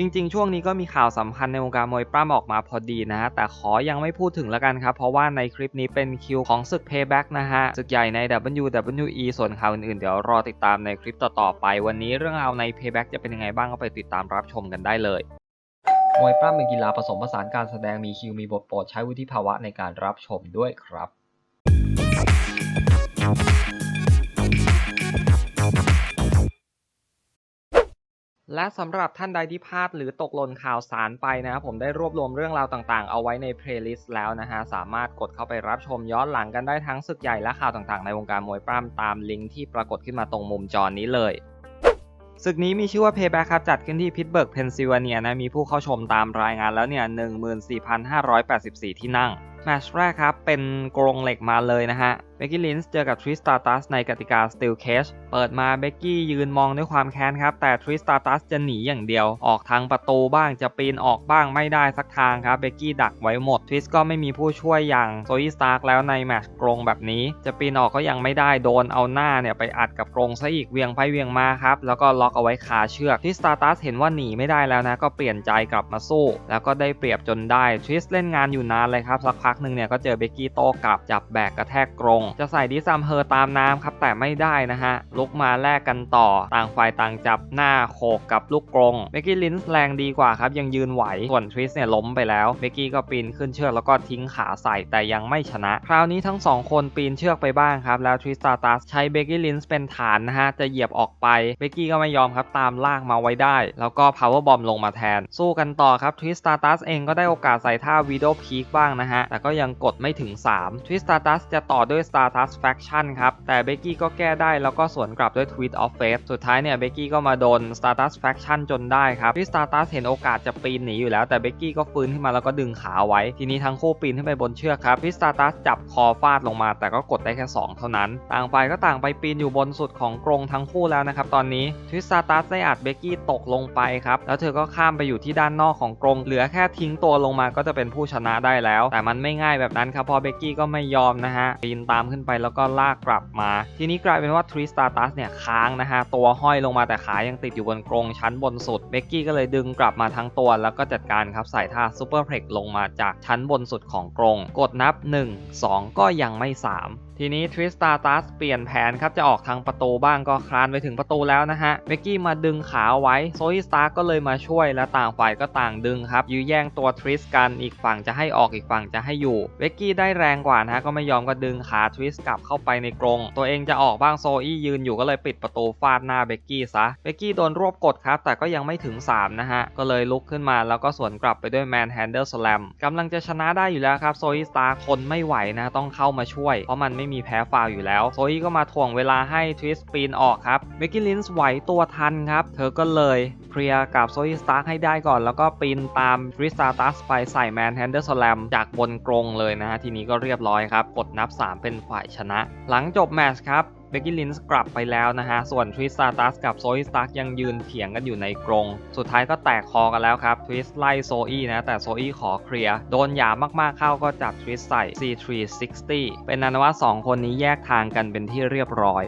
จริงๆ ช่วงนี้ก็มีข่าวสำคัญในวงการมวยปล้ำออกมาพอดีนะฮะ แต่ขอยังไม่พูดถึงแล้วกันครับ เพราะว่าในคลิปนี้เป็นคิวของศึก Payback นะฮะ ศึกใหญ่ใน WWE ส่วนข่าวอื่นๆ เดี๋ยวรอติดตามในคลิปต่อๆไป วันนี้เรื่องราวใน Payback จะเป็นยังไงบ้างก็ไปติดตามรับชมกันได้เลยมวยปล้ำเป็นกีฬาผสมผสานการแสดงมีคิวมีบทโปรดใช้วุฒิภาวะในการรับชมด้วยครับ และสำหรับท่านใดที่พลาดหรือตกหล่นข่าวสารไปนะครับผมได้รวบรวมเรื่องราวต่างๆ เอาไว้ในเพลย์ลิสต์แล้วนะฮะ สามารถกดเข้าไปรับชมย้อนหลังกันได้ทั้งศึกใหญ่และข่าวต่างๆ ในวงการมวยปล้ำตามลิงก์ที่ปรากฏขึ้นมาตรงมุมจอนี้เลยศึกนี้มีชื่อว่า Payback ครับจัดขึ้นที่พิตเบิร์กเพนซิลเวเนียนะมีผู้เข้าชมตามรายงานแล้วเนี่ย 14,584 ที่นั่งแมตช์แรกครับเป็นกรงเหล็กมาเลยนะฮะ เบกกี้ลินส์เจอกับทริสตาตัสในกติกา Steel Cage เปิดมาเบกกี้ยืนมองด้วยความแค้นครับ แต่ทริสตาตัสจะหนีอย่างเดียว ออกทางประตูบ้างจะปีนออกบ้างไม่ได้สักทางครับเบกกี้ดักไว้หมดทริสก็ไม่มีผู้ช่วยอย่างโซอีสตาร์กแล้วในแมตช์กรงแบบนี้ จะปีนออกก็ยังไม่ได้โดนเอาหน้าเนี่ยไปอัดกับกรงซะอีกเวียงไปเวียงมาครับแล้วก็ล็อกเอาไว้คาเชือกทริสตาตัสเห็นว่าหนีไม่ได้แล้วนะก็เปลี่ยนใจกลับมาสู้ แล้วก็ได้เปรียบจนได้ทริสเล่นงานอยู่นานเลยครับสักพักหนึ่งเนี่ยก็เจอเบกกี้โต้กลับจับแบกกระแทกกรงจะใส่ดิซัมเฮอร์ตามน้ำครับแต่ไม่ได้นะฮะลุกมาแลกกันต่อต่างฝ่ายต่างจับหน้าโขกกับลูกกรงเบกกี้ลินส์แรงดีกว่าครับยังยืนไหวส่วนทริสเนี่ยล้มไปแล้วเบกกี้ก็ปีนขึ้นเชือกแล้วก็ทิ้งขาใส่แต่ยังไม่ชนะ คราวนี้ทั้งสองคนปีนเชือกไปบ้างครับแล้วทริสตาตัสใช้เบกกี้ลินส์เป็นฐานนะฮะจะเหยียบออกไปเบกกี้ก็ไม่ยอมครับตามลากมาไว้ได้ แล้วก็ power bomb ลงมาแทน สู้กันต่อครับทริสตาตัสเองก็ได้โอกาสใส่ท่าวีโดพีคบ้างนะฮะแต่ก็ยังกดไม่ถึง 3ทริสตาตัสจะต่อด้วย Stardust Faction ครับ แต่เบกกี้ก็แก้ได้แล้วก็สวนกลับด้วย Tweet of Fate สุดท้ายเนี่ยเบกกี้ก็มาโดน Stardust Faction จนได้ครับที่ Stardust เห็นโอกาสจะปีนหนีอยู่แล้วแต่เบกกี้ก็ฟื้นขึ้นมาแล้วก็ดึงขาไว้ ทีนี้ทั้งคู่ปีนขึ้นไปบนเชือกครับที่ Stardust จับคอฟาดลงมา แต่ก็กดได้แค่ 2 เท่านั้น ต่างฝ่ายก็ต่างไปปีนอยู่บนสุดของกรงทั้งคู่แล้วนะครับตอนนี้ทวิสตาตัสได้อัดเบกกี้ตกลงไปครับแล้วเธอก็ข้ามไปอยู่ที่ด้านนอกของกรงเหลือแค่ทิ้งตัวลงมาก็จะเป็นผู้ชนะได้แล้ว แต่มันไม่ง่ายแบบนั้นครับพอเบกกี้ก็ไม่ยอมนะฮะปีนตามขึ้นไปแล้วก็ลากกลับมา ทีนี้กลายเป็นว่าทริสตาตัสเนี่ยค้างนะฮะ ตัวห้อยลงมาแต่ขายังติดอยู่บนกรงชั้นบนสุดเบกกี้ก็เลยดึงกลับมาทั้งตัว แล้วก็จัดการครับใส่ท่าซูเปอร์เพล็กลงมาจากชั้นบนสุดของกรง กดนับ 1 2 ก็ยังไม่ 3 ทีนี้ทริสตาตัสเปลี่ยนแผนครับจะออกทางประตูบ้างก็คลานไปถึงประตูแล้วนะฮะเบกกี้มาดึงขาไว้โซอีสตาร์ก็เลยมาช่วยและต่างฝ่ายก็ต่างดึงครับยื้อแย่งตัวทริสกันอีกฝั่งจะให้ออกอีกฝั่งจะให้อยู่เบกกี้ได้แรงกว่านะฮะก็ไม่ยอมก็ดึงขาทริสกลับเข้าไปในกรงตัวเองจะออกบ้างโซอี้ยืนอยู่ก็เลยปิดประตูฟาดหน้าเบกกี้ซะเบกกี้โดนรวบกดครับแต่ก็ยังไม่ถึง3นะฮะก็เลยลุกขึ้นมาแล้วก็สวนกลับไปด้วยแมนแฮนเดอร์สแลมกำลังจะชนะได้อยู่แล้วครับโซอีสตาร์ทนไม่ไหวนะต้องเข้ามาช่วยเพราะมันไม่มีแพ้ฟาวอยู่แล้ว โซอี้ก็มาถ่วงเวลาให้ทวิสปีนออกครับเมกกี้ลินส์ไหวตัวทันครับ เธอก็เลยเคลียร์กับโซอีสตาร์ให้ได้ก่อน แล้วก็ปีนตามทริสตาตัสไปใส่แมนแฮนเดอร์สแลมจากบนกรงเลยนะฮะทีนี้ก็เรียบร้อยครับกดนับ 3 เป็นฝ่ายชนะ หลังจบแมตช์ครับ เบกกี้ลินส์กลับไปแล้วนะฮะ ส่วนทริสตาตัสกับโซอีสตาร์ยังยืนเถียงกันอยู่ในกรง สุดท้ายก็แตกคอกันแล้วครับทริสไล่โซอีนะ แต่โซอีขอเคลียร์ โดนหยามมากๆเข้าก็จับทริสใส่ C360 เป็นนันว่า 2 คนนี้แยกทางกันเป็นที่เรียบร้อย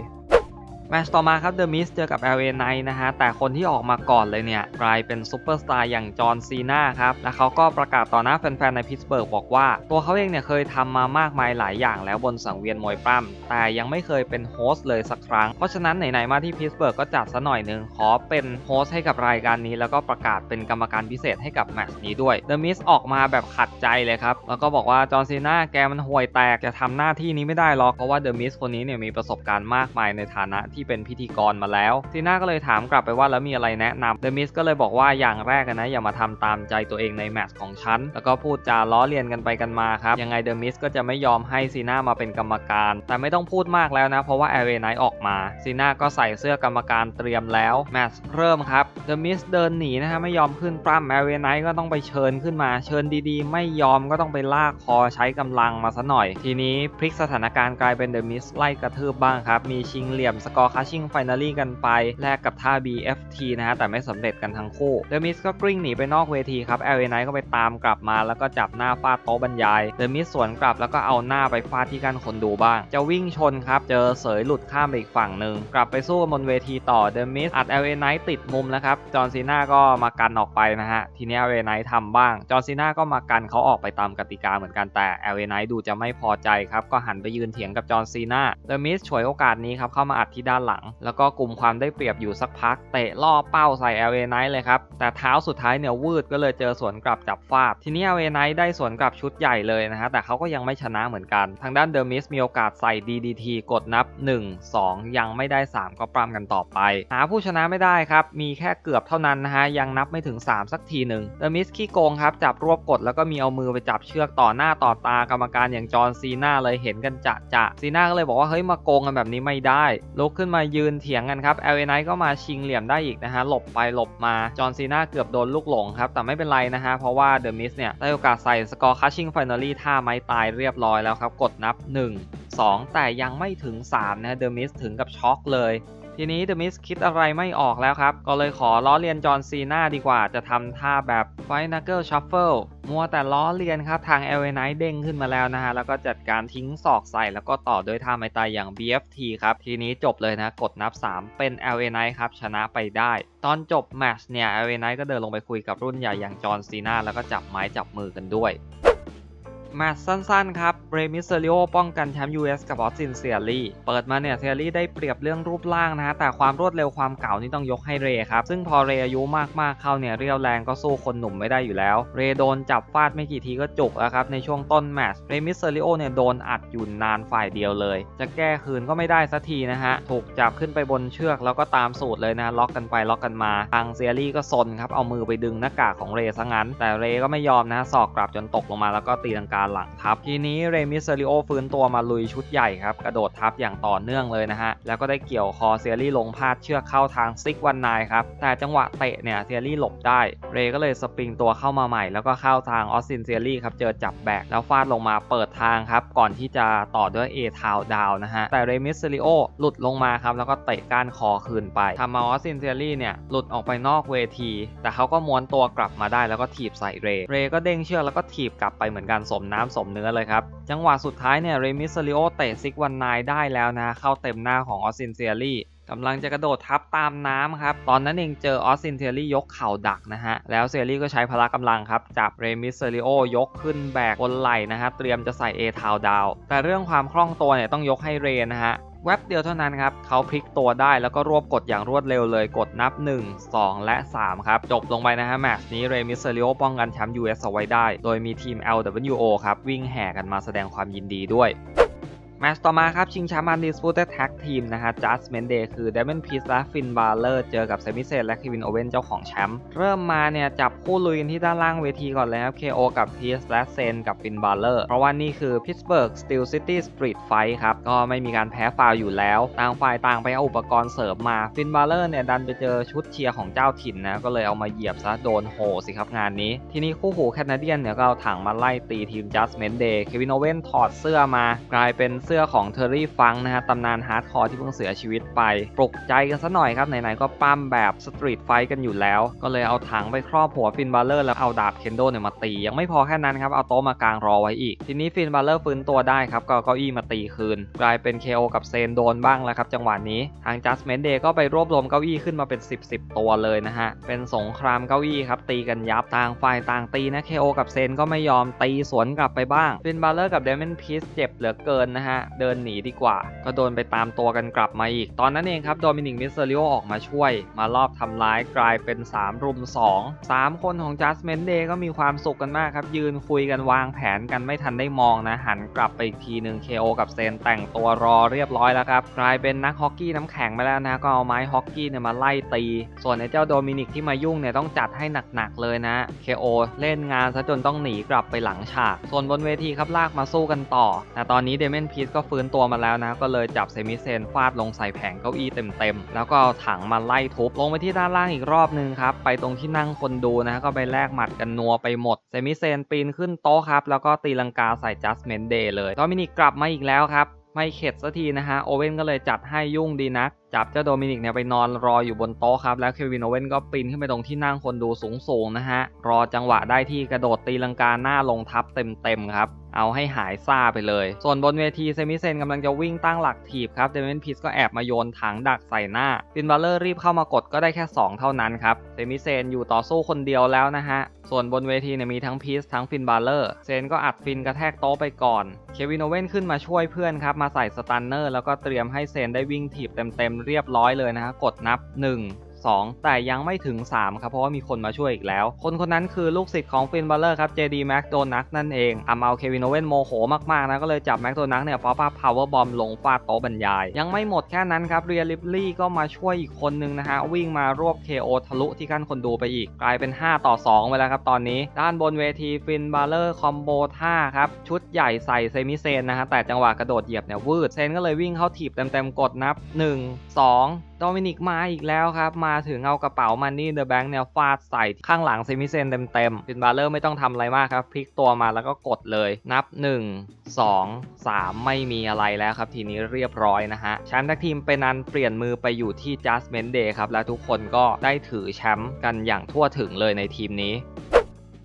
แมตช์ต่อมาครับ The Miz เจอกับ LA Knight นะฮะ แต่คนที่ออกมาก่อนเลยเนี่ยกลายเป็นซูเปอร์สตาร์อย่างจอห์นซีนาครับ และเขาก็ประกาศต่อหน้าแฟนๆ ในพิตสเบิร์กบอกว่า ตัวเขาเองเนี่ยเคยทำมามากมายหลายอย่างแล้วบนสังเวียนมวยปล้ำแต่ยังไม่เคยเป็นโฮสต์เลยสักครั้ง เพราะฉะนั้นไหนๆ มาที่พิตสเบิร์กก็จัดซะหน่อยหนึ่งขอเป็นโฮสต์ให้กับรายการนี้ แล้วก็ประกาศเป็นกรรมการพิเศษให้กับแมตช์นี้ด้วย The Miz ออกมาแบบขัดใจเลยครับแล้วก็บอกว่าจอห์นซีนาแกมันห่วยแตกจะทำหน้าที่นี้ไม่ได้หรอกเพราะว่า The Miz คนนี้เนี่ยมีประสบการณ์มากมายในฐานะที่ที่เป็นพิธีกรมาแล้วซีน่าก็เลยถามกลับไปว่าแล้วมีอะไรแนะนำเดมิสก็เลยบอกว่าอย่างแรกนะอย่ามาทำตามใจตัวเองในแมตช์ของฉันแล้วก็พูดจาล้อเลียนกันไปกันมาครับยังไงเดมิสก็จะไม่ยอมให้ซีน่ามาเป็นกรรมการ แต่ไม่ต้องพูดมากแล้วนะ เพราะว่าแอร์เวย์ไนท์ออกมาซีน่าก็ใส่เสื้อกรรมการเตรียมแล้วแมตช์เริ่มครับเดมิสเดินหนีนะฮะไม่ยอมขึ้นปล้ำแอร์เวย์ไนท์ก็ต้องไปเชิญขึ้นมาเชิญดีๆ ไม่ยอมก็ต้องไปลากคอใช้กำลังมาซะหน่อย ทีนี้พลิกสถานการณ์กลายเป็นเดมิสไล่กระทืบบ้างครับมีชิงเหลี่ยมสกอร์คัชชิ่งไฟนาลีกันไปแลกกับท่า BFT นะฮะแต่ไม่สำเร็จกันทั้งคู่เดอะมิสก็กลิ้งหนีไปนอกเวทีครับ LA Knight ก็ไปตามกลับมาแล้วก็จับหน้าฟาดโต๊ะบรรยายเดอะมิสสวนกลับแล้วก็เอาหน้าไปฟาดที่กันคนดูบ้าง จะวิ่งชนครับ เจอเสยหลุดข้ามไปอีกฝั่งหนึ่งกลับไปสู้กันบนเวทีต่อเดอะมิสอัด LA Knight ติดมุมแล้วครับจอห์นซีน่าก็มากันออกไปนะฮะทีนี้ LA Knight ทำบ้าง จอห์นซีน่าก็มากันเขาออกไปตามกติกาเหมือนกันแต่ LA Knight ดูจะไม่พอใจครับก็หันไปยืนเถียงกับจอห์นซีนาเดอะมิสฉวยโอกาสนี้ครับเข้ามาอัดที่ด้านหลัง แล้วก็กลุ่มความได้เปรียบอยู่สักพัก เตะล่อเป้าใส่ LA Knight เลยครับ แต่เท้าสุดท้ายเนี่ยวืดก็เลยเจอสวนกลับจับฟาด ทีนี้ LA Knight ได้สวนกลับชุดใหญ่เลยนะฮะ แต่เขาก็ยังไม่ชนะเหมือนกัน ทางด้านเดอะมิสมีโอกาสใส่ DDT กดนับ 1 2 ยังไม่ได้ 3 ก็ปรำกันต่อไป หาผู้ชนะไม่ได้ครับ มีแค่เกือบเท่านั้นนะฮะ ยังนับไม่ถึง 3 สักทีหนึ่งเดอะมิสขี้โกงครับ จับรวบกดแล้วก็มีเอามือไปจับเชือกต่อหน้าต่อตากรรมการอย่างจอห์นซีนาเลยเห็นกันจะจะซีนาก็เลยบอกว่าเฮ้ยมาโกงกันแบบนี้ไม่ได้ลุกขึ้นมายืนเถียงกันครับเอลเอไนก็มาชิงเหลี่ยมได้อีกนะฮะหลบไปหลบมาจอห์นซีนาเกือบโดนลูกหลงครับแต่ไม่เป็นไรนะฮะเพราะว่าเดอะมิสเนี่ยได้โอกาสใส่สกอร์คัชชิ่งไฟนอลี่ท่าไม้ตายเรียบร้อยแล้วครับกดนับ 1 2 แต่ยังไม่ถึง3นะเดอะมิสถึงกับช็อกเลย ทีนี้เดอะมิสคิดอะไรไม่ออกแล้วครับ ก็เลยขอล้อเลียนจอห์นซีนาดีกว่าจะทำท่าแบบไฟนักเกิลชัฟเฟิลมัวแต่ล้อเลียนครับทาง l อ n i เด้งขึ้นมาแล้วนะฮะ แล้วก็จัดการทิ้งศอกใส่ แล้วก็ต่อด้วยท่าไม้ตายอย่าง BFT ครับ ทีนี้จบเลยนะ กดนับ 3 เป็น l อ n i ครับ ชนะไปได้ ตอนจบแมตช์เนี่ย l อ n i ก็เดินลงไปคุยกับรุ่นใหญ่อย่างจอห์นซีนาแล้วก็จับไม้จับมือกันด้วย แมตช์สั้นๆ ครับเรมิสเซริโอป้องกันแชมป์ US กับออสตินเซียรี่ เปิดมาเนี่ยเซียรี่ได้เปรียบเรื่องรูปร่างนะฮะ แต่ความรวดเร็วความเก่านี่ต้องยกให้เรครับ ซึ่งพอเรอายุมากๆ เข้าเนี่ยเรียวแรงก็สู้คนหนุ่มไม่ได้อยู่แล้ว เรโดนจับฟาดไม่กี่ทีก็จุกแล้วครับ ในช่วงต้นแมตช์เรมิสเซริโอเนี่ยโดนอัดอยู่นานฝ่ายเดียวเลย จะแก้คืนก็ไม่ได้สักทีนะฮะ ถูกจับขึ้นไปบนเชือกแล้วก็ตามสูตรเลยนะล็อกกันไปล็อกกันมาทางเซียรี่ก็ซนครับเอามือไปดึงหน้ากากของเรซะงั้น แต่เรก็ไม่ยอมนะสอกกลับจนตกลงมาแล้วก็ตีลังกาหลังทับทีนี้เรมิสเซริโอฟื้นตัวมาลุยชุดใหญ่ครับ กระโดดทับอย่างต่อเนื่องเลยนะฮะ แล้วก็ได้เกี่ยวคอเซียรี่ลงพาดเชือกเข้าทางซิกวันนายครับ แต่จังหวะเตะเนี่ยเซียรี่หลบได้ เรก็เลยสปริงตัวเข้ามาใหม่ แล้วก็เข้าทางออสตินเซียรี่ครับ เจอจับแบกแล้วฟาดลงมาเปิดทางครับ ก่อนที่จะต่อด้วยเอทาวดาวนะฮะ แต่เรมิสเซริโอหลุดลงมาครับ แล้วก็เตะก้านคอคืนไปทำมาออสตินเซียรี่เนี่ยหลุดออกไปนอกเวที แต่เขาก็ม้วนตัวกลับมาได้แล้วก็ถีบใส่เร เรก็เด้งเชือกแล้วก็ถีบกลับไปเหมือนกันสมน้ำสมเนื้อเลยครับ จังหวะสุดท้ายเนี่ยเรมิสเซริโอเตะซิกวันนายได้แล้วนะ เข้าเต็มหน้าของออสซินเซียรี่กำลังจะกระโดดทับตามน้ำครับ ตอนนั้นเองเจอออสซินเซียรี่ยกเข่าดักนะฮะ แล้วเซียรี่ก็ใช้พละกำลังครับ จับเรมิสเซริโอยกขึ้นแบกบนไหล่นะฮะ เตรียมจะใส่เอทาวดาว แต่เรื่องความคล่องตัวเนี่ยต้องยกให้เรนนะฮะ แวบเดียวเท่านั้นครับเขาพลิกตัวได้แล้วก็รวบกดอย่างรวดเร็วเลยกดนับ 1 2 และ 3 ครับ จบลงไปนะฮะแมตช์นี้เรมิสเซริโอป้องกันแชมป์ US เอาไว้ได้ โดยมีทีม LWO ครับ วิ่งแห่กันมาแสดงความยินดีด้วย แมตช์ต่อมาครับ ชิงแชมป์อันดิส u t e d Tag Team นะฮะ Judgment Day คือ Damon Priest และ Finn Balor เจอกับ Sami Zayn และ Kevin Owens เจ้าของแชมป์เริ่มมาเนี่ย จับคู่ลุยกันที่ด้านล่างเวทีก่อนเลยครับ KO กับ Priest และ Zayn กับ Finn Balor เพราะว่านี่คือ Pittsburgh Steel City Street Fight ครับ ก็ไม่มีการแพ้ฟาวอยู่แล้ว ต่างฝ่ายต่างไปเอาอุปกรณ์เสริมมา Finn Balor เนี่ยดันไปเจอชุดเชียร์ของเจ้าถิ่นนะก็เลยเอามาเหยียบซะโดนโหสิครับงานนี้ ทีนี้คู่หูแคนาเดียนเนี่ยก็เอาถังมาไล่ตีทีม Judgment Day Kevin Owens ถอดเสื้อมากลายเป็นสื้อของ Terry ฟังนะฮะตำนานฮาร์ดคอร์ที่เพิ่งเสียชีวิตไปปลุกใจกันซะหน่อยครับไหนๆก็ปั้มแบบสตรีทไฟกันอยู่แล้ว ก็เลยเอาถังไปครอบหัวฟินบาเลอร์แล้วเอาดาบเคนโดเนี่ยมาตี ยังไม่พอแค่นั้นครับเอาโต๊ะมากางรอไว้อีก ทีนี้ฟินบาเลอร์ฟื้นตัวได้ครับก็เอาเก้าอี้มาตีคืน กลายเป็น KO กับเซนโดนบ้างแล้วครับจังหวะนี้ทาง Judgment Day ก็ไปรวบรวมเก้าอี้ขึ้นมาเป็น 10 10 ตัวเลยนะฮะเป็นสงครามเก้าอี้ครับตีกันยับต่างฝ่ายต่างตีนะ KO กับเซนก็ไม่ยอมตีสวนกลับไปบ้างฟินบาเลอร์กับเดมอนพีซเจ็บเหลือเกินนะฮะเดินหนีดีกว่า ก็โดนไปตามตัวกันกลับมาอีก ตอนนั้นเองครับโดมินิกมิสเซริโอออกมาช่วย มารอบทำร้ายกลายเป็น 3 รุม 2 3 คนของ Judgment Day ก็มีความสุขกันมากครับ ยืนคุยกันวางแผนกันไม่ทันได้มองนะ หันกลับไปอีกทีหนึ่ง KO กับเซนแต่งตัวรอเรียบร้อยแล้วครับ กลายเป็นนักฮอกกี้น้ำแข็งไปแล้วนะก็เอาไม้ฮอกกี้เนี่ยมาไล่ตี ส่วนไอ้เจ้าโดมินิกที่มายุ่งเนี่ยต้องจัดให้หนักๆเลยนะ KO เล่นงานซะจนต้องหนีกลับไปหลังฉาก ส่วนบนเวทีครับลากมาสู้กันต่อแต่ตอนนี้เดเมนพีซก็ฟื้นตัวมาแล้วนะ ก็เลยจับเซมิเซนฟาดลงใส่แผงเก้าอี้เต็มๆ แล้วก็เอาถังมาไล่ทุบลงไปที่ด้านล่างอีกรอบนึงครับ ไปตรงที่นั่งคนดูนะ ก็ไปแลกหมัดกันนัวไปหมด เซมิเซนปีนขึ้นโต๊ะครับ แล้วก็ตีลังกาใส่จัสเมนเดย์เลยโดมินิกกลับมาอีกแล้วครับ ไม่เข็ดสักทีนะฮะ โอเว่นก็เลยจัดให้ยุ่งดีนัก จับเจ้าโดมินิกเนี่ยไปนอนรออยู่บนโต๊ะครับ แล้วเควินโอเว่นก็ปีนขึ้นไปตรงที่นั่งคนดูสูงๆนะฮะ รอจังหวะได้ที่กระโดดตีลังกาหน้าลงทับเต็มๆครับเอาให้หายซ่าไปเลย ส่วนบนเวทีเซมิเซนกำลังจะวิ่งตั้งหลักถีบครับ เดเมนพิสก็แอบมาโยนถังดักใส่หน้า ฟินบัลเลอร์รีบเข้ามากดก็ได้แค่ 2 เท่านั้นครับ เซมิเซนอยู่ต่อสู้คนเดียวแล้วนะฮะ ส่วนบนเวทีเนี่ยมีทั้งพีสทั้งฟินบัลเลอร์ เซนก็อัดฟินกระแทกโต๊ะไปก่อน เควินโอเว่นขึ้นมาช่วยเพื่อนครับ มาใส่สตันเนอร์แล้วก็เตรียมให้เซนได้วิ่งถีบเต็มๆเรียบร้อยเลยนะฮะกดนับ 1 2 แต่ยังไม่ถึง 3 ครับเพราะว่ามีคนมาช่วยอีกแล้ว คนคนนั้นคือลูกศิษย์ของฟินบัลเลอร์ครับ JD Mac d o n a นั่นเองทำเอาเควินโอเวนโมโหมากๆนะก็เลยจับแม็กโดนักเนี่ยป๊อปอัพพาวเวอร์บอมลงฟาดโต๊ะบรรยาย ยังไม่หมดแค่นั้นครับเรียลิปลี่ก็มาช่วยอีกคนนึงนะฮะวิ่งมารวบ KO ทะลุที่กั้นคนดูไปอีก กลายเป็น 5 ต่อ 2 ไปแล้วครับตอนนี้ ด้านบนเวทีฟินบัลเลอร์คอมโบท่าครับชุดใหญ่ใส่เซมิเซนนะฮะแต่จังหวะกระโดดเหยียบเนี่ยวืดเซนก็เลยวิ่งเข้าถีบเต็มๆกดนับ 1 2 โดมินิกมาอีกแล้วครับ มาถึงเอากระเป๋ามันนี่เดอะแบงค์เนี่ยฟาดใส่ข้างหลังเซมิเซนเต็มๆฟินบาเลอร์ไม่ต้องทำอะไรมากครับ พลิกตัวมาแล้วก็กดเลยนับ 1 2 3 ไม่มีอะไรแล้วครับ ทีนี้เรียบร้อยนะฮะ แชมป์ท็กทีมเป็นนันเปลี่ยนมือไปอยู่ที่ Judgment Day ครับ และทุกคนก็ได้ถือแชมป์กันอย่างทั่วถึงเลยในทีมนี้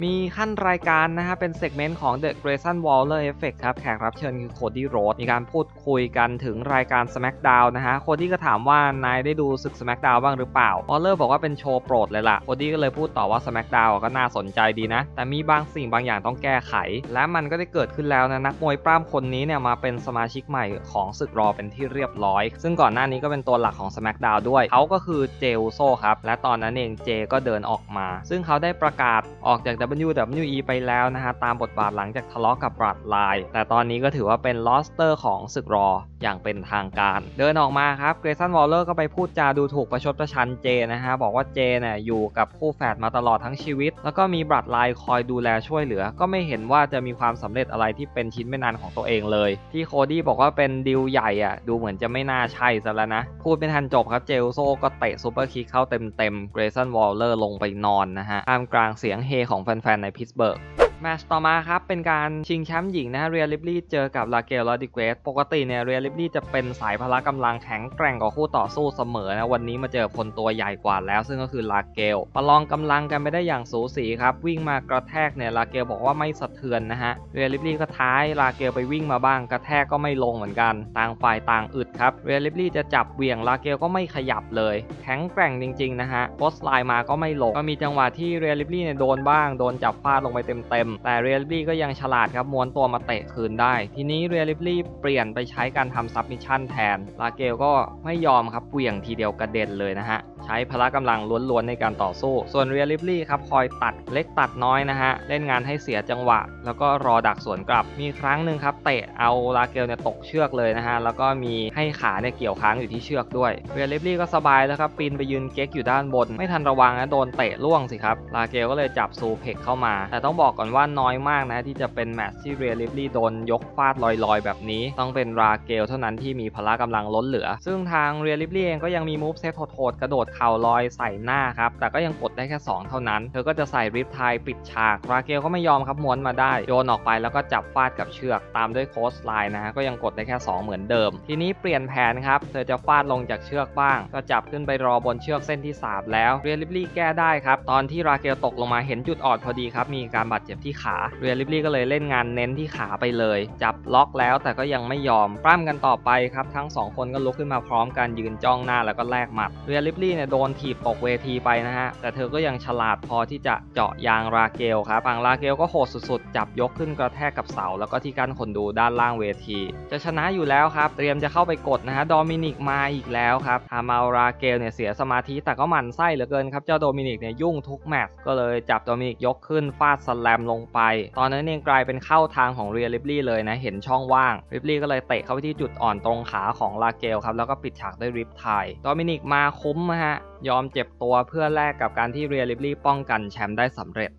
มีขั้นรายการนะฮะเป็นเซกเมนต์ของ The Grayson Waller Effect ครับแขกรับเชิญคือโคดี้โรดมีการพูดคุยกันถึงรายการ SmackDown นะฮะโคดี้ก็ถามว่านายได้ดูศึก SmackDown บ้างหรือเปล่า Waller บอกว่าเป็นโชว์โปรดเลยล่ะโคดี้ก็เลยพูดต่อว่า SmackDown ก็น่าสนใจดีนะ แต่มีบางสิ่งบางอย่างต้องแก้ไข และมันก็ได้เกิดขึ้นแล้วนะนักมวยปล้ำคนนี้เนี่ยมาเป็นสมาชิกใหม่ของศึกรอเป็นที่เรียบร้อย ซึ่งก่อนหน้านี้ก็เป็นตัวหลักของ SmackDown ด้วยเขาก็คือเจลโซครับและตอนนั้นเองเจก็เดินออกมา ซึ่งเขาได้ประกาศออกจาก WWE ไปแล้วนะฮะตามบทบาทหลังจากทะเลาะกับบรัดไลน์แต่ตอนนี้ก็ถือว่าเป็นลอสเตอร์ของศึกรออย่างเป็นทางการ เดินออกมาครับเกรซันวอลเลอร์ก็ไปพูดจาดูถูกประชดประชันเจนะฮะบอกว่าเจเนี่ยอยู่กับคู่แฝดมาตลอดทั้งชีวิต แล้วก็มีบรัดไลน์คอยดูแลช่วยเหลือ ก็ไม่เห็นว่าจะมีความสำเร็จอะไรที่เป็นชิ้นไม่นานของตัวเองเลย ที่โคดี้บอกว่าเป็นดีลใหญ่อะดูเหมือนจะไม่น่าใช่ซะแล้วนะ พูดไม่ทันจบครับเจลโซก็เตะซูเปอร์คิกเข้าเต็มๆเกรซันวอลเลอร์ลงไปนอนนะฮะท่ามกลางเสียงเฮของแแฟนๆในพิสเบิร์ก แมตช์ต่อมาครับ เป็นการชิงแชมป์หญิงนะฮะเรียลิบลี่เจอกับลาเกลลอดิเกสปกติเนี่ยเรียลิบลี่จะเป็นสายพละกำลังแข็งแกร่งกว่าคู่ต่อสู้เสมอนะ วันนี้มาเจอคนตัวใหญ่กว่าแล้ว ซึ่งก็คือลาเกลประลองกำลังกันไม่ได้อย่างสูสีครับ วิ่งมากระแทกเนี่ยลาเกลบอกว่าไม่สะเทือนนะฮะเรียลิบลี่ก็ท้ายลาเกลไปวิ่งมาบ้างกระแทกก็ไม่ลงเหมือนกัน ต่างฝ่ายต่างอึดครับเรียลิบลี่จะจับเหวี่ยงลาเกลก็ไม่ขยับเลย แข็งแกร่งจริงๆนะฮะโพสไลน์มาก็ไม่ลงก็มีจังหวะที่เรียลิบลี่เนี่ยโดนบ้างโดนจับฟาดลงไปเต็มแต่เรียลิบลี่ก็ยังฉลาดครับม้วนตัวมาเตะคืนได้ ทีนี้เรียลิบลี่เปลี่ยนไปใช้การทำซับมิชชั่นแทน ลาเกลก็ไม่ยอมครับเหวี่ยงทีเดียวกระเด็นเลยนะฮะ ใช้พละกำลังล้วนๆในการต่อสู้ ส่วนเรียลิบลี่ครับคอยตัดเล็กตัดน้อยนะฮะ เล่นงานให้เสียจังหวะ แล้วก็รอดักสวนกลับ มีครั้งหนึ่งครับเตะเอาลาเกลเนี่ยตกเชือกเลยนะฮะ แล้วก็มีให้ขาเนี่ยเกี่ยวค้างอยู่ที่เชือกด้วย เรียลิบลี่ก็สบายแล้วครับปีนไปยืนเก๊กอยู่ด้านบน ไม่ทันระวังนะโดนเตะล่วงสิครับ ลาเกลก็เลยจับซูเพกเข้ามา แต่ต้องบอกก่อนว่าน้อยมากนะที่จะเป็นแมตช์ที่เรียลิบลี่โดนยกฟาดลอยๆ แบบนี้ ต้องเป็นราเกลเท่านั้นที่มีพละกำลังล้นเหลือ ซึ่งทางเรียลิบลี่เองก็ยังมีมูฟเซตโหดๆกระโดดเข่าลอยใส่หน้าครับ แต่ก็ยังกดได้แค่ 2 เท่านั้น เธอก็จะใส่ริปไทปิดฉาก ราเกลก็ไม่ยอมครับม้วนมาได้ โยนออกไปแล้วก็จับฟาดกับเชือก ตามด้วยโคสไลน์นะฮะก็ยังกดได้แค่ 2 เหมือนเดิม ทีนี้เปลี่ยนแผนครับ เธอจะฟาดลงจากเชือกบ้าง ก็จับขึ้นไปรอบนเชือกเส้นที่ 3 แล้ว เรียลิบลี่แก้ได้ครับ ตอนที่ราเกลตกลงมาเห็นจุดอ่อนพอดีครับ มีการบาดเจ็บที่ขาเรียลิบลี่ก็เลยเล่นงานเน้นที่ขาไปเลย จับล็อกแล้วแต่ก็ยังไม่ยอมปล้ำกันต่อไปครับทั้งสองคนก็ลุกขึ้นมาพร้อมกันยืนจ้องหน้าแล้วก็แลกหมัดเรียลิบลี่เนี่ยโดนถีบตกเวทีไปนะฮะแต่เธอก็ยังฉลาดพอที่จะเจาะยางราเกลครับฝั่งราเกลก็โหดสุดๆ จับยกขึ้นกระแทกกับเสา แล้วก็ที่กั้นคนดูด้านล่างเวที จะชนะอยู่แล้วครับ เตรียมจะเข้าไปกดนะฮะโดมินิกมาอีกแล้วครับทำเอาราเกลเนี่ยเสียสมาธิแต่ก็หมั่นไส้เหลือเกินครับเจ้าโดมินิกเนี่ยยุ่งทุกแมตช์ก็เลยจับโดมินิกยกขึ้นฟาดสแลมลงไป ตอนนั้นเองกลายเป็นเข้าทางของเรียลิบลี่เลยนะ เห็นช่องว่าง ริบลี่ก็เลยเตะเข้าไปที่จุดอ่อนตรงขาของลาเกลครับ แล้วก็ปิดฉากด้วยริบไทยโดมินิกมาคุ้มนะฮะ ยอมเจ็บตัวเพื่อแลกกับการที่เรียลิบลี่ป้องกันแชมป์ได้สำเร็จ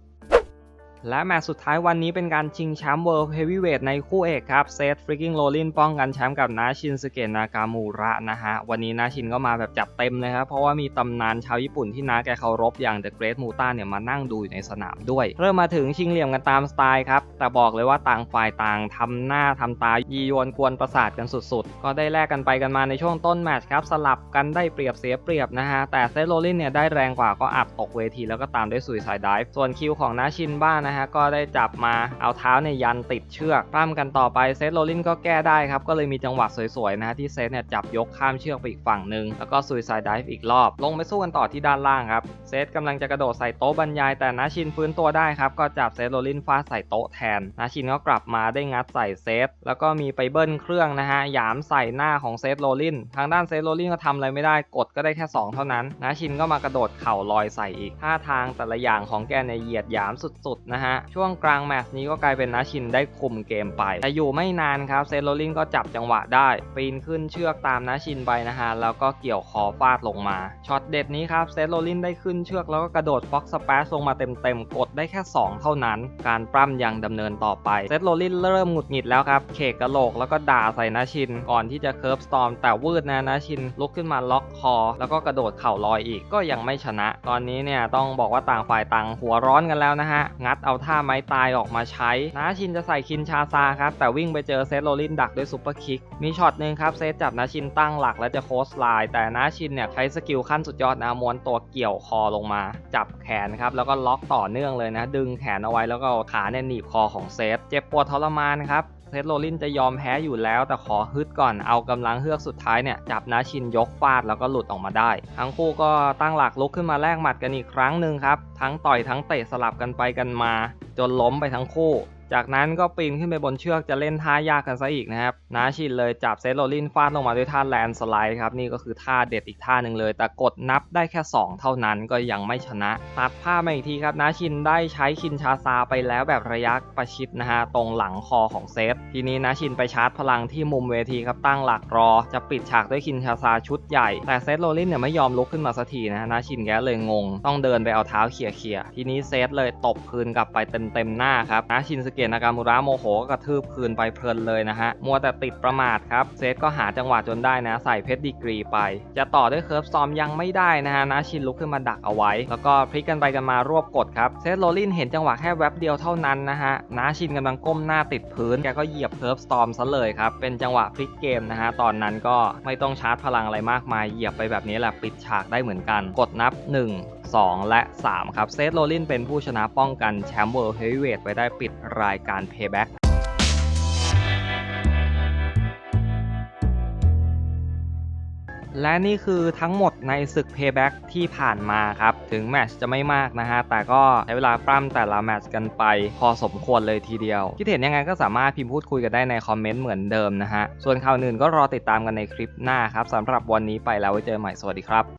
และแมตช์สุดท้ายวันนี้เป็นการชิงแชมป์เวิลด์เฮฟวีเวทในคู่เอกครับเซธฟริกกิ้งโรลินป้องกันแชมป์กับนาชินสเกะนากามูระนะฮะ วันนี้นาชินก็มาแบบจัดเต็มเลยครับ เพราะว่ามีตำนานชาวญี่ปุ่นที่น้าแกเคารพอย่างเดอะเกรทมูต้าเนี่ยมานั่งดูอยู่ในสนามด้วย เริ่มมาถึงชิงเหลี่ยมกันตามสไตล์ครับ แต่บอกเลยว่าต่างฝ่ายต่างทำหน้าทำตายียวนกวนประสาทกันสุดๆ ก็ได้แลกกันไปกันมาในช่วงต้นแมตช์ครับสลับกันได้เปรียบเสียเปรียบนะฮะแต่เซธโรลินเนี่ยได้แรงกว่าก็อัดตกเวทีแล้วก็ตามด้วยซุยไซด์ดิฟส่วนคิวของนาชินบ้างนะฮะก็ได้จับมาเอาเท้าเนี่ยยันติดเชือกปั้มกันต่อไปเซธโรลินก็แก้ได้ครับก็เลยมีจังหวะสวยๆนะฮะที่เซธเนี่ยจับยกข้ามเชือกไปอีกฝั่งหนึ่งแล้วก็ซุยไซด์ดิฟอีกรอบ ลงไปสู้กันต่อที่ด้านล่างครับเซธกำลังจะกระโดดใส่โต๊ะบรรยายแต่นาชินฟื้นตัวได้ครับก็จับเซธโรลินฟาดใส่โต๊ะแทนนาชินก็กลับมาได้งัดใส่เซธแล้วก็มีไปเบิ้ลเครื่องนะฮะหยามใส่หน้าของเซธโรลินทางด้านเซธโรลินก็ทำอะไรไม่ได้กดก็ได้แค่ 2 เท่านั้นนาชินก็มากระโดดเข่าลอยใส่อีกท่าทางแต่ละอย่างของแกเนี่ยเหยียดหยามสุดๆนะฮะช่วงกลางแมตช์นี้ก็กลายเป็นนาชินได้คุมเกมไป แต่อยู่ไม่นานครับเซธโรลินก็จับจังหวะได้ ปีนขึ้นเชือกตามนาชินไปนะฮะ แล้วก็เกี่ยวคอฟาดลงมา ช็อตเด็ดนี้ครับเซธโรลินได้ขึ้นเชือกแล้วก็กระโดดฟ็อกสเปซลงมาเต็มๆ กดได้แค่ 2 เท่านั้น การปล้ำยังดำเนินต่อไป เซธโรลินเริ่มหงุดหงิดแล้วครับเคกกระโหลกแล้วก็ด่าใส่นาชิน ก่อนที่จะเคิร์ฟสตอมแต่วืดนะนาชินลุกขึ้นมาล็อกคอ แล้วก็กระโดดเข่าลอยอีกก็ยังไม่ชนะ ตอนนี้เนี่ยต้องบอกว่าต่างฝ่ายต่างหัวร้อนกันแล้วนะฮะ งัดเอาท่าไม้ตายออกมาใช้นาชินจะใส่คินชาซาครับ แต่วิ่งไปเจอเซตโรลินดักด้วยซุปเปอร์คิก มีช็อตหนึ่งครับ เซตจับนาชินตั้งหลักแล้วจะโคสไลน์แต่นาชินเนี่ยใช้สกิลขั้นสุดยอดนะม้วนตัวเกี่ยวคอลงมา จับแขนครับ แล้วก็ล็อกต่อเนื่องเลยนะ ดึงแขนเอาไว้แล้วก็เอาขาเนี่ยหนีบคอของเซตเจ็บปวดทรมานครับ เซตโรลินจะยอมแพ้อยู่แล้ว แต่ขอฮึดก่อนเอากำลังเฮือกสุดท้ายเนี่ย จับนาชินยกฟาดแล้วก็หลุดออกมาได้ ทั้งคู่ก็ตั้งหลักลุกขึ้นมาแลกหมัดกันอีกครั้งหนึ่งครับ ทั้งต่อยทั้งเตะสลับกันไปกันมา จนล้มไปทั้งคู่ จากนั้นก็ปีนขึ้นไปบนเชือกจะเล่นท่ายากกันซะอีกนะครับนาชินเลยจับเซธโรลินฟาดลงมาด้วยท่าแลนสไลด์ครับนี่ก็คือท่าเด็ดอีกท่าหนึ่งเลย แต่กดนับได้แค่ 2 เท่านั้นก็ยังไม่ชนะ ตัดภาพมาอีกทีครับนาชินได้ใช้คินชาซาไปแล้วแบบระยะประชิดนะฮะตรงหลังคอของเซธทีนี้นาชินไปชาร์จพลังที่มุมเวทีครับตั้งหลักรอ จะปิดฉากด้วยคินชาซาชุดใหญ่ แต่เซธโรลินเนี่ยไม่ยอมลุกขึ้นมาสักทีนะฮะนาชินแกเลยงง ต้องเดินไปเอาเท้าเขี่ยเขี่ยๆทีนี้เซธเลยตบคืนกลับไปเต็มเต็มๆหน้าครับนาชินสเกตนากามูระโมโหก็กระทืบคืนไปเพลินเลยนะฮะ มัวแต่ติดประมาทครับ เซธก็หาจังหวะจนได้นะ ใส่เพชรดีกรีไป จะต่อด้วยเคิร์ฟซอมยังไม่ได้นะฮะนาชินลุกขึ้นมาดักเอาไว้ แล้วก็พลิกกันไปกันมารวบกดครับ เซธโรลินเห็นจังหวะแค่แวบเดียวเท่านั้นนะฮะนาชินกำลังก้มหน้าติดพื้นแกก็เหยียบเคิร์ฟสตอมซะเลยครับ เป็นจังหวะพลิกเกมนะฮะ ตอนนั้นก็ไม่ต้องชาร์จพลังอะไรมากมาย เหยียบไปแบบนี้แหละปิดฉากได้เหมือนกัน กดนับ 1 2 และ 3 ครับเซธโรลินเป็นผู้ชนะป้องกันแชมป์เวิลด์เฮฟวีเวทไปได้ปิดรายการ Payback และนี่คือทั้งหมดในศึก Payback ที่ผ่านมาครับ ถึงแมชจะไม่มากนะฮะ แต่ก็ใช้เวลาปล้ำแต่ละแมชกันไป พอสมควรเลยทีเดียว คิดเห็นยังไงก็สามารถพิมพ์พูดคุยกันได้ในคอมเมนต์เหมือนเดิมนะฮะ ส่วนข่าวอื่นก็รอติดตามกันในคลิปหน้าครับสำหรับวันนี้ไปแล้วไว้เจอใหม่สวัสดีครับ